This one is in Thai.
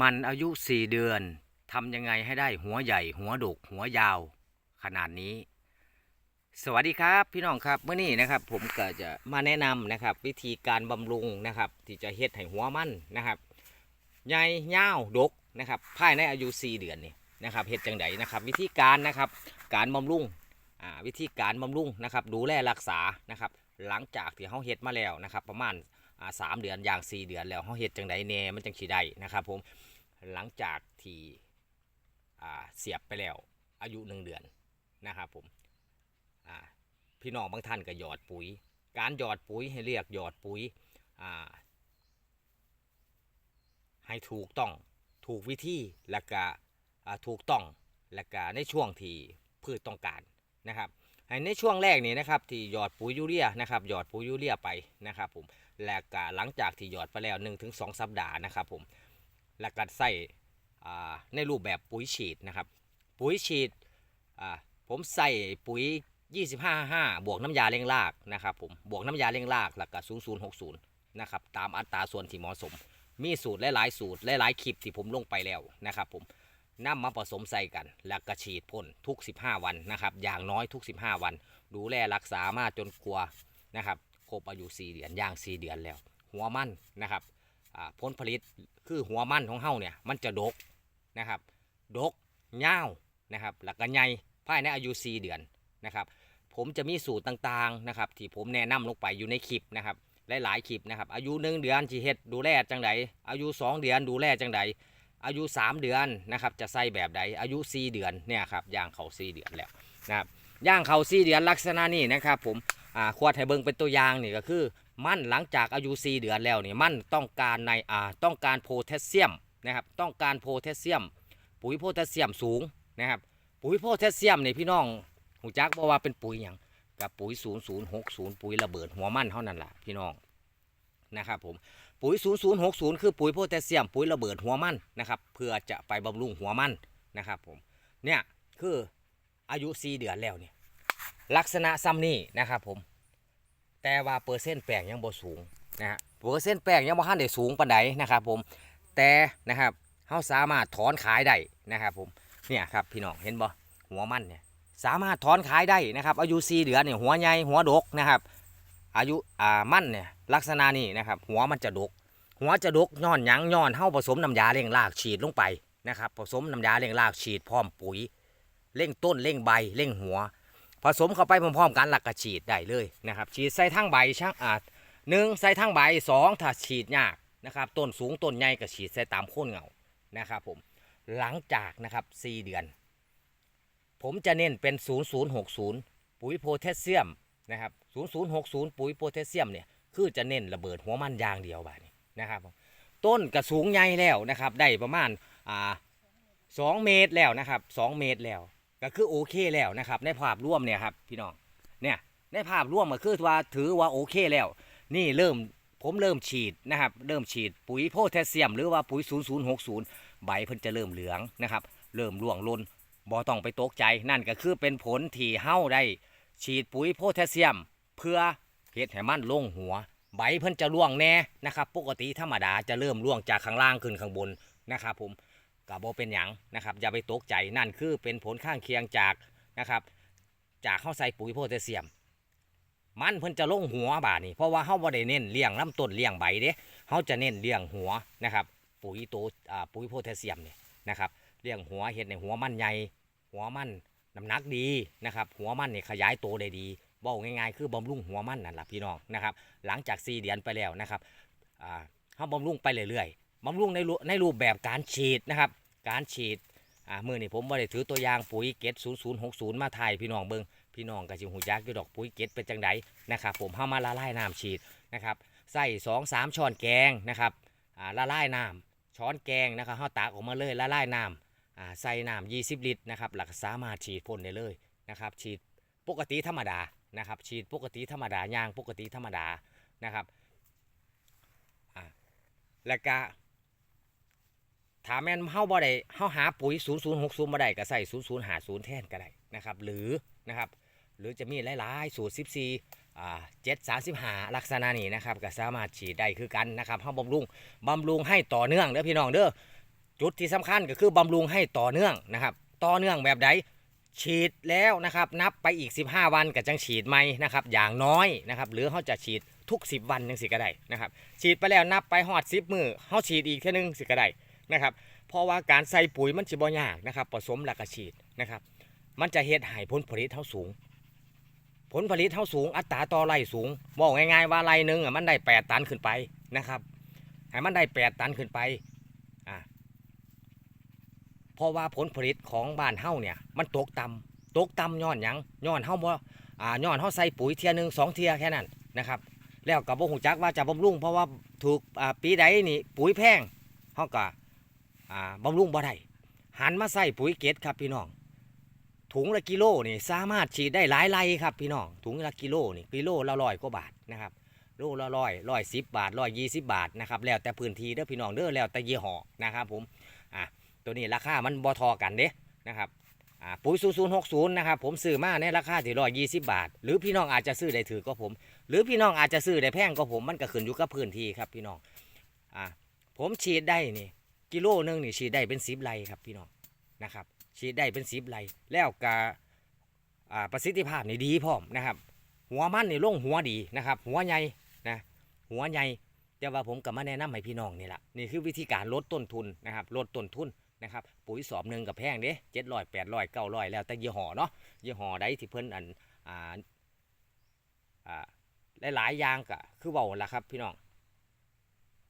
มันอายุสี่เดือนทำยังไงให้ได้หัวใหญ่ หัวดก หัวยาว ขนาดนี้ สวัสดีครับพี่น้องครับเมื่อนี้นะครับ ผมก็จะมาแนะนำนะครับ วิธีการบำรุงนะครับ ที่จะเฮ็ดให้หัวมันนะครับใหญ่ยาวดกนะครับภายในอายุ4เดือนนี่นะครับเฮ็ดจังไดนะครับ วิธีการนะครับการบำรุงอ่าวิธีการบำรุงนะครับ ดูแลรักษานะครับ หลังจากที่เขาเฮ็ดมาแล้วนะครับ ประมาณสามเดือนอย่าง4เดือนแล้วเขาเฮ็ดจังไดแน่มันจังสิได้นะครับผม หลังจากที่เสียบไปแล้วอายุหนึ่งเดือนนะครับผมพี่น้องบางท่านก็หยอดปุ๋ย การหยอดปุ๋ยให้เรียกหยอดปุ๋ยให้ถูกต้องถูกวิธีและก็อ่าถูกต้องและก็ในช่วงที่พืชต้องการนะครับให้ในช่วงแรกนี่นะครับที่หยอดปุ๋ยยูเรียนะครับหยอดปุ๋ยยูเรียไปนะครับผมและก็หลังจากที่หยอดไปแล้ว 1-2 สัปดาห์นะครับผม และก็ใส่ในรูปแบบปุ๋ยฉีดนะครับ ปุ๋ยฉีดผมใส่ปุ๋ย 25บวกน้ำยาเร่งรากนะครับผมบวกน้ำยาเร่งรากแล้วก็0060นะครับตามอัตราส่วนที่เหมาะสม มีสูตรหลายๆสูตรหลายๆคลิปที่ผมลงไปแล้วนะครับผมนำมาผสมใส่กัน แล้วก็ฉีดพ่นทุก 15 วันนะครับ อย่างน้อยทุก 15 วัน ดูแลรักษามาจนกลัวนะครับ ครบอายุ 4 เดือน ย่าง 4 เดือนแล้ว หัวมันนะครับ ผลผลิตคือหัวมันของเฮาเนี่ยมันจะดกนะครับดกเง่าวนะครับแล้วก็ใหญ่ภายในอายุ 4 เดือนนะครับ ผมจะมีสูตรต่างๆนะครับที่ผมแนะนำลงไปอยู่ในคลิปนะครับหลายๆคลิปนะครับอายุหนึ่งเดือนที่เฮ็ดดูแลจังใดอายุ 2 เดือนดูแลจังใดอายุ 3 เดือนนะครับจะใส่แบบใดอายุ 4 เดือนเนี่ยครับย่างเขา 4 เดือนแล้วนะครับย่างเขา 4 เดือนลักษณะนี้นะครับผมอ่าควรให้เบิ่งเป็นตัวอย่างนี่ก็คือ มันหลังจากอายุ 4 เดือนแล้วนี่มันต้องการในอ่าต้องการโพแทสเซียมนะครับ ต้องการโพแทสเซียม ปุ๋ยโพแทสเซียมสูงนะครับปุ๋ยโพแทสเซียมนี่พี่น้องหูจักบอกว่าเป็นปุ๋ยหยังกับปุ๋ย 0060 ปุ๋ยระเบิดหัวมันเท่านั้นล่ะพี่น้องนะครับผมปุ๋ย 0060 คือปุ๋ยโพแทสเซียม ปุ๋ยระเบิดหัวมันนะครับเพื่อจะไปบำรุงหัวมันนะครับผมเนี่ยคืออายุ 4 เดือนแล้วเนี่ยลักษณะซ้ำนี่นะครับผม แต่ว่าเปอร์เซ็นต์แป้งยังบ่สูงนะฮะเปอร์เซ็นต์แป้งยังบ่ทันได้สูงปานใดนะครับผมแต่นะครับเฮาสามารถถอนขายได้นะครับผมเนี่ยครับพี่น้องเห็นบ่หัวมันเนี่ยสามารถถอนขายได้นะครับ อายุ4เดือนเนี่ยหัวใหญ่หัวดกนะครับ อายุอ่ามั่นเนี่ยลักษณะนี้นะครับ หัวมันจะดก หัวจะดกย้อนยังย้อนเฮาผสมน้ำยาเร่งรากฉีดลงไปนะครับผสมน้ำยาเร่งรากฉีดพร้อมปุ๋ยเร่งต้นเร่งใบเร่งหัว ผสมเข้าไปพร้อมๆกันหลักก็ฉีดได้เลยนะครับ ฉีดใส่ทั้งใบช่างอาจหนึ่งใส่ทั้งใบสองถ้าฉีดยากนะครับต้นสูงต้นใหญ่ก็ฉีดใส่ตามโคนเงานะครับผมหลังจากนะครับ4เดือน ผมจะเน้นเป็น 0060 ปุ๋ยโพแทสเซียมนะครับ0060 ปุ๋ยโพแทสเซียมเนี่ยคือจะเน้นระเบิดหัวมันยางเดียวบานี้นะครับต้นกระสูงใหญ่แล้วนะครับได้ประมาณอ่าสองเมตรแล้วนะครับสองเมตรแล้ว ก็คือโอเคแล้วนะครับ ในภาพร่วมเนี่ยครับพี่น้องเนี่ยในภาพร่วมก็คือว่าถือว่าโอเคแล้ว นี่เริ่มผมเริ่มฉีดนะครับ เริ่มฉีดปุ๋ยโพแทสเซียม หรือว่าปุ๋ย 0060 ใบเพิ่นจะเริ่มเหลืองนะครับ เริ่มร่วงลนบ่ต้องไปตกใจนั่นก็คือเป็นผลที่เฮาได้ ฉีดปุ๋ยโพแทสเซียม เพื่อเฮ็ดให้มันลงหัว ใบเพิ่นจะร่วงแน่นะครับ ปกติธรรมดาจะเริ่มร่วงจากข้างล่างขึ้นข้างบนนะครับผม ก็บ่เป็นหยังนะครับอย่าไปตกใจนั่นคือเป็นผลข้างเคียงจากนะครับ จากเฮาใส่ปุ๋ยโพแทสเซียม มันเพิ่นจะลงหัวบาดนี้เพราะว่าเฮาบ่ได้เน้นเลี้ยงลำต้นเลี้ยงใบเด้เฮาจะเน้นเลี้ยงหัวนะครับ ปุ๋ยตัวปุ๋ยโพแทสเซียมเนี่ยนะครับเลี้ยงหัวเฮ็ดในหัวมันใหญ่หัวมันน้ำหนักดีนะครับ หัวมันเนี่ยขยายตัวได้ดีบอกง่ายๆคือบำรุงหัวมันนั่นแหละพี่น้องนะครับ หลังจาก4เดือนไปแล้วนะครับอ่าเขาบำรุงไปเรื่อยๆ บำรุงในในรูปแบบการฉีดนะครับ การฉีดอ่ามือนี่ผมบ่ได้ถือตัวอย่างปุ๋ยเกต0060 มาถ่ายพี่น้องเบิงพี่น้องก็สิหูจักอยู่ดอกปุ๋ยเกตเป็นจังไดนะครับผมเฮามาละลายน้ำฉีดนะครับใส่2 3ช้อนแกงนะครับอ่าละลายน้ำช้อนแกงนะครับเฮาตักออกมาเลยละลายน้ำอ่าใส่น้ำ20 ลิตรนะครับหลักสามารถฉีดพ่นได้เลยนะครับฉีดปกติธรรมดานะครับฉีดปกติธรรมดายางปกติธรรมดานะครับอ่าแล้วก็ ถามแม่นเฮาบ่ได้เฮาหาปุ๋ย 0060บ่ได้ก็ใส่0050แทนก็ได้นะครับ หรือนะครับหรือจะมีหลายๆ สูตร 14อ่า735 ลักษณะนี้นะครับก็สามารถฉีดได้คือกันนะครับเฮาบำรุงบำรุงให้ต่อเนื่องเด้อพี่น้องเด้อจุดที่สำคัญก็คือบำรุงให้ต่อเนื่องนะครับ ต่อเนื่องแบบใดฉีดแล้วนะครับนับไปอีก 15 วันก็จังฉีดใหม่นะครับอย่างน้อยนะครับหรือเขาจะฉีดทุก 10 วันจังสิก็ได้นะครับฉีดไปแล้วนับไปหอด 10 มือเขาฉีดอีกเท่นึงสิก็ได้ นะครับ เพราะว่าการใส่ปุ๋ยมันสิบ่ยากนะครับ ผสมแล้วก็ฉีดนะครับ มันจะเฮ็ดให้ผลผลิตเท่าสูง ผลผลิตเท่าสูง อัตราต่อไร่สูงบอกง่ายๆว่าไร่หนึ่งอะมันได้ 8 ตันขึ้นไปนะครับให้มันได้ 8 ตันขึ้นไปอ่าเพราะว่าผลผลิตของบ้านเฮ้าเนี่ยมันตกต่ำตกต่ำย้อนหยังย้อนเฮ้าบ่อ่าย้อนเฮ้าใส่ปุ๋ยเทียหนึงสองเทียแค่นั้นนะครับแล้วก็บ่ฮู้จักว่าจะบำรุงเพราะว่าถูกอ่าปีใดนี่ปุ๋ยแพงเฮาก็ อ่าบำรุงบ่ได้หันมาใส่ปุ๋ยเกตครับพี่น้อง ถุงละกิโลนี่สามารถฉีดได้หลายไร่ครับพี่น้อง ถุงละกิโลนี่กิโลละร้อยกว่าบาทนะครับโลละร้อยร้อยสิบบาทร้อยยี่สิบบาทนะครับแล้วแต่พื้นที่เด้อพี่น้องเด้อแล้วแต่ยี่ห้อนะครับผมอะตัวนี้ราคามันบ่ทอกันเด้นะครับอ่าปุ๋ยศูนย์ศูนย์หกศูนย์นะครับผมซื้อมาในราคาที่ร้อยยี่สิบบาท หรือพี่น้องอาจจะซื้อได้ถือก็ผม หรือพี่น้องอาจจะซื้อได้แพงก็ผมมันก็ขึ้นอยู่กับพื้นที่ครับพี่น้องอ่าผมฉีดได้นี่ กิโลหนึงนี่ฉีดได้เป็นสิบไรครับพี่น้องนะครับฉีดได้เป็นสิบไรแล้วกาประสิทธิภาพนี่ดีพร้อมนะครับ หัวมันนี่ลงหัวดีนะครับ หัวใหญ่นะหัวใหญ่แต่ว่าผมก็มาแนะนำให้พี่น้องนี่แหละนี่คือวิธีการลดต้นทุนนะครับลดต้นทุนนะครับปุ๋ยสอบหนึ่งกับแพงเด้เจ็ดร้อยแปดร้อยเก้าร้อยแล้วแต่ยี่ห้อเนาะยี่ห้อใดที่เพิ่นอันอ่าอ่าหลายๆอย่างก็คือเบาละครับพี่น้อง